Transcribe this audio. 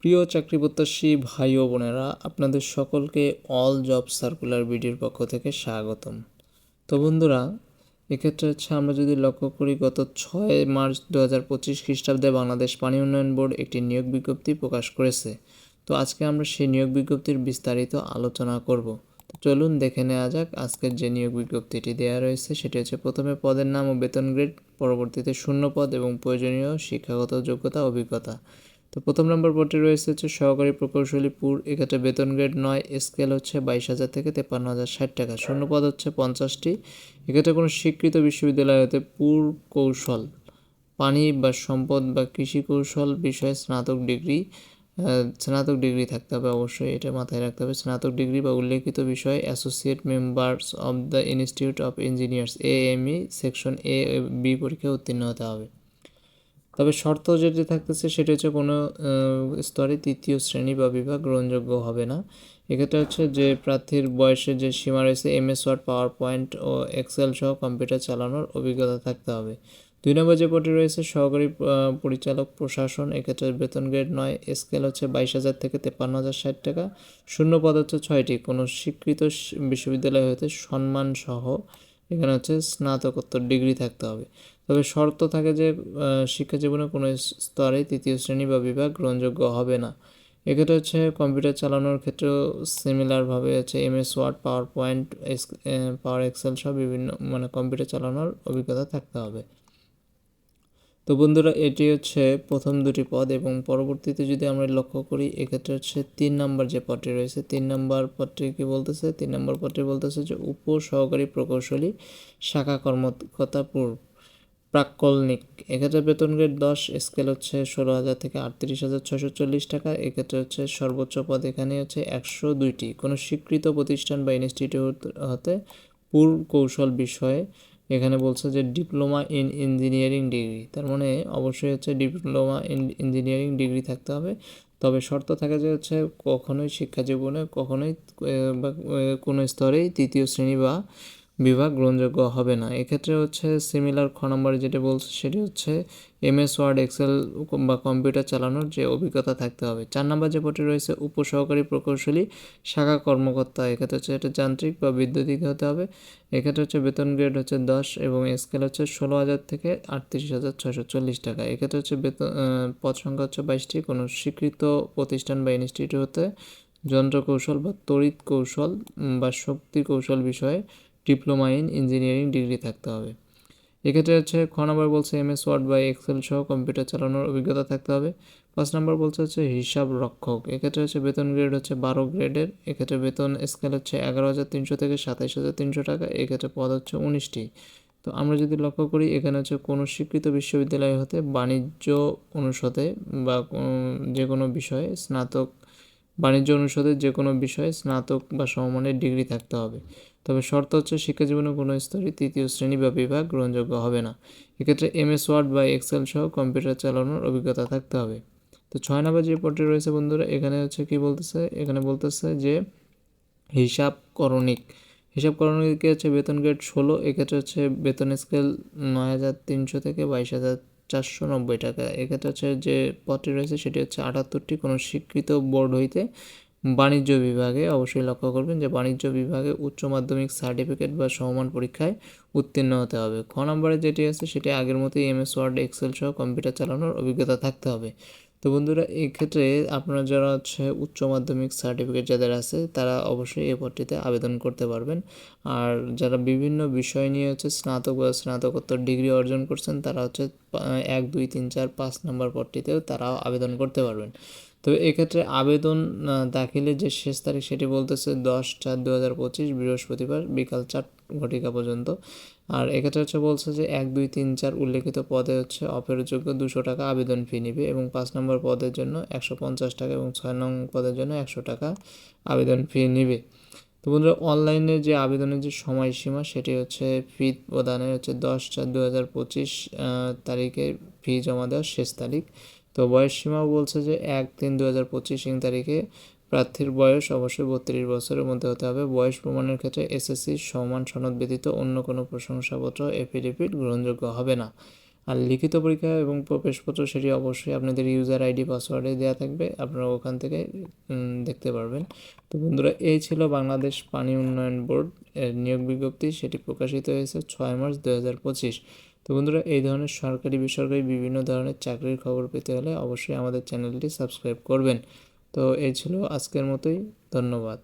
প্রিয় চাকরি প্রত্যাশী ভাই ও বোনেরা, আপনাদের সকলকে অল জব সার্কুলার বিডির পক্ষ থেকে স্বাগতম। তো বন্ধুরা, এক্ষেত্রে হচ্ছে আমরা যদি লক্ষ্য করি, গত ছয় মার্চ দু হাজার পঁচিশ খ্রিস্টাব্দে বাংলাদেশ পানি উন্নয়ন বোর্ড একটি নিয়োগ বিজ্ঞপ্তি প্রকাশ করেছে। তো আজকে আমরা সেই নিয়োগ বিজ্ঞপ্তির বিস্তারিত আলোচনা করব। চলুন দেখে নেওয়া যাক, আজকের যে নিয়োগ বিজ্ঞপ্তিটি দেওয়া রয়েছে, সেটি হচ্ছে প্রথমে পদের নাম ও বেতন গ্রেড, পরবর্তীতে শূন্য পদ এবং প্রয়োজনীয় শিক্ষাগত যোগ্যতা, অভিজ্ঞতা। তো প্রথম নম্বর পদটি রয়েছে হচ্ছে সহকারী প্রকৌশলী পুর, এক্ষেত্রে বেতন গ্রেড নয়, স্কেল হচ্ছে বাইশ হাজার থেকে তেপান্ন হাজার ষাট টাকা। শূন্য পদ হচ্ছে পঞ্চাশটি। এক্ষেত্রে কোনো স্বীকৃত বিশ্ববিদ্যালয় হতে পুর কৌশল, পানি বা সম্পদ বা কৃষি কৌশল বিষয়ে স্নাতক ডিগ্রি স্নাতক ডিগ্রি থাকতে হবে অবশ্যই, এটা মাথায় রাখতে হবে। স্নাতক ডিগ্রি বা উল্লেখিত বিষয়ে Associate Members of the Institute of Engineers A M E section A B পরীক্ষায় উত্তীর্ণ হতে হবে। তবে শর্ত যেটি থাকতেছে সেটি হচ্ছে কোনো স্তরে তৃতীয় শ্রেণি বা বিভাগ গ্রহণযোগ্য হবে না। এক্ষেত্রে হচ্ছে যে প্রার্থীর বয়সের যে সীমা রয়েছে, এমএস ওয়ার্ড পাওয়ার পয়েন্ট ও এক্সেল সহ কম্পিউটার চালানোর অভিজ্ঞতা থাকতে হবে। দুই নম্বর যে পদটি রয়েছে, সহকারী পরিচালক, প্রশাসন, এক্ষেত্রে বেতন গ্রেড নয়, স্কেল হচ্ছে বাইশ হাজার থেকে তেপান্ন হাজার ষাট টাকা। শূন্য পদ হচ্ছে ছয়টি, কোনো স্বীকৃত বিশ্ববিদ্যালয় হতে সম্মান সহ এখানে হচ্ছে স্নাতকোত্তর ডিগ্রি থাকতে হবে। তবে শর্ত থাকে যে শিক্ষা জীবনে কোনো স্তরে তৃতীয় শ্রেণি বা বিভাগ গ্রহণযোগ্য হবে না। এক্ষেত্রে হচ্ছে কম্পিউটার চালানোর ক্ষেত্রেও সিমিলারভাবে হচ্ছে M S Word PowerPoint power Excel সব বিভিন্ন মানে কম্পিউটার চালানোর অভিজ্ঞতা থাকতে হবে। তো বন্ধুরা, এটি হচ্ছে প্রথম দুটি পদ এবং পরবর্তীতে যদি আমরা লক্ষ্য করি, এক্ষেত্রে হচ্ছে তিন নম্বর যে পদটি রয়েছে, তিন নম্বর পদটি কি বলতেছে? তিন নম্বর পদটি বলতেছে যে উপ সহকারী প্রকৌশলী শাখা কর্মকর্তা প্রাক্কলনিক। এক্ষেত্রে বেতন গ্রেড দশ স্কেল হচ্ছে ষোলো হাজার থেকে আটত্রিশ হাজার ছশো চল্লিশ টাকা। এক্ষেত্রে হচ্ছে সর্বোচ্চ পদ এখানে হচ্ছে একশো দুইটি। কোনো স্বীকৃত প্রতিষ্ঠান বা ইনস্টিটিউট হতে পুর কৌশল বিষয়ে এখানে বলছে যে ডিপ্লোমা ইন ইঞ্জিনিয়ারিং ডিগ্রি। তার মানে অবশ্যই হচ্ছে ডিপ্লোমা ইন ইঞ্জিনিয়ারিং ডিগ্রি থাকতে হবে। তবে শর্ত থাকে যে হচ্ছে কখনোই শিক্ষা জীবনে কখনোই বা কোনো স্তরেই তৃতীয় শ্রেণি বা বিভাগ গ্রহণযোগ্য হবে না। এক্ষেত্রে হচ্ছে সিমিলার খ নম্বরে যেটা বলছে সেটি হচ্ছে এমএস ওয়ার্ড এক্সেল বা কম্পিউটার চালানোর যে অভিজ্ঞতা থাকতে হবে। চার নম্বর যে পটে রয়েছে, উপসহকারী প্রকৌশলী, শাখা কর্মকর্তা। এক্ষেত্রে হচ্ছে এটা যান্ত্রিক বা বিদ্যুতিক হতে হবে। এক্ষেত্রে হচ্ছে বেতন গ্রেড হচ্ছে দশ এবং স্কেল হচ্ছে ষোলো হাজার থেকে আটত্রিশ হাজার ছশো চল্লিশ টাকা। এক্ষেত্রে হচ্ছে বেতন পদ সংখ্যা হচ্ছে বাইশটি। কোনো স্বীকৃত প্রতিষ্ঠান বা ইনস্টিটিউট হতে যন্ত্র কৌশল বা তড়িৎ কৌশল বা শক্তি কৌশল বিষয়ে ডিপ্লোমা ইন ইঞ্জিনিয়ারিং ডিগ্রি থাকতে হবে। এক্ষেত্রে হচ্ছে খ নম্বর বলছে এম এস ওয়ার্ড বা এক্সেল সহ কম্পিউটার চালানোর অভিজ্ঞতা থাকতে হবে। পাঁচ নম্বর বলছে হচ্ছে হিসাব রক্ষক। এক্ষেত্রে হচ্ছে বেতন গ্রেড হচ্ছে বারো গ্রেডের। এক্ষেত্রে বেতন স্কেল হচ্ছে এগারো হাজার তিনশো থেকে সাতাইশ হাজার তিনশো টাকা। এক্ষেত্রে পদ হচ্ছে উনিশটি। তো আমরা যদি লক্ষ্য করি, এখানে হচ্ছে কোনো স্বীকৃত বিশ্ববিদ্যালয় হতে বাণিজ্য অনুষদে বা যে কোনো বিষয়ে স্নাতক বাণিজ্য অনুষদের যে কোনো বিষয়ে স্নাতক বা সমমানের ডিগ্রি থাকতে হবে। তবে শর্ত হচ্ছে শিক্ষা জীবনে কোনো স্তরে তৃতীয় শ্রেণি বা বিভাগ গ্রহণযোগ্য হবে না। এক্ষেত্রে এমএস, ওয়ার্ড বা এক্সেল সহ কম্পিউটার চালানোর অভিজ্ঞতা থাকতে হবে। তো ছয় নম্বর যে পদটি রয়েছে বন্ধুরা, এখানে হচ্ছে কি বলতেছে? এখানে বলতেছে যে হিসাব করণিক। হিসাব করণিকে হচ্ছে বেতন গ্রেড ষোলো, এক্ষেত্রে হচ্ছে বেতন স্কেল নয় হাজার তিনশো থেকে বাইশ হাজার চারশো নব্বই টাকা। এক্ষেত্রে হচ্ছে যে পদটি রয়েছে সেটি হচ্ছে আটাত্তরটি, কোনো স্বীকৃত বোর্ড হইতে বাণিজ্য বিভাগে অবশ্যই লক্ষ্য করবেন যে বাণিজ্য বিভাগে উচ্চ মাধ্যমিক সার্টিফিকেট বা সমমান পরীক্ষায় উত্তীর্ণ হতে হবে। খ নম্বরে যেটি আছে সেটি আগের মতোই এম এস ওয়ার্ড, এক্সেল সহ কম্পিউটার চালানোর অভিজ্ঞতা থাকতে হবে। তো বন্ধুরা এই ক্ষেত্রে আপনারা যারা হচ্ছে উচ্চ মাধ্যমিক সার্টিফিকেট যাদের আছে, তারা অবশ্যই এই পদটিতে আবেদন করতে পারবেন। আর যারা বিভিন্ন বিষয় নিয়ে হচ্ছে স্নাতক বা স্নাতকোত্তর ডিগ্রি অর্জন করছেন, তারা হচ্ছে এক, দুই, তিন, চার, পাঁচ নম্বর পদটিতেও তারাও আবেদন করতে পারবেন। তো এক্ষেত্রে আবেদন দাখিলের যে শেষ তারিখ সেটি বলতেছে দশ চার দু হাজার পঁচিশ বৃহস্পতিবার বিকাল চার ঘটিকা পর্যন্ত। আর এক্ষেত্রে হচ্ছে বলছে যে এক, দুই, তিন, চার উল্লেখিত পদে হচ্ছে অফেরযোগ্য দুশো টাকা আবেদন ফি নিবে এবং পাঁচ নম্বর পদের জন্য একশো পঞ্চাশ টাকা এবং ছয় নং পদের জন্য একশো টাকা আবেদন ফি নিবে। তো বন্ধুরা, অনলাইনে যে আবেদনের যে সময়সীমা সেটি হচ্ছে ফি প্রদানের হচ্ছে দশ চার দু হাজার পঁচিশ তারিখে ফি জমা দেওয়ার শেষ তারিখ। তো বয়স সীমাও বলছে যে এক তিন দু হাজার পঁচিশ তারিখে প্রার্থীর বয়স অবশ্যই বত্রিশ বছরের মধ্যে হতে হবে। বয়স প্রমাণের ক্ষেত্রে এসএসসি সমান সনদ ব্যতীত অন্য কোনো প্রশংসাপত্র এফিডেভিট গ্রহণযোগ্য হবে না। আর লিখিত পরীক্ষা এবং প্রবেশপত্র সেটি অবশ্যই আপনাদের ইউজার আইডি পাসওয়ার্ডে দেওয়া থাকবে। আপনারা ওখান থেকে দেখতে পারবেন। তো বন্ধুরা, এই ছিল বাংলাদেশ পানি উন্নয়ন বোর্ড এর নিয়োগ বিজ্ঞপ্তি। সেটি প্রকাশিত হয়েছে ছয় মার্চ দু হাজার পঁচিশ। তো বন্ধুরা, এই ধরনের সরকারি, বেসরকারি বিভিন্ন ধরনের চাকরির খবর পেতে হলে অবশ্যই আমাদের চ্যানেলটি সাবস্ক্রাইব করবেন। তো এই ছিল আজকের মতোই, ধন্যবাদ।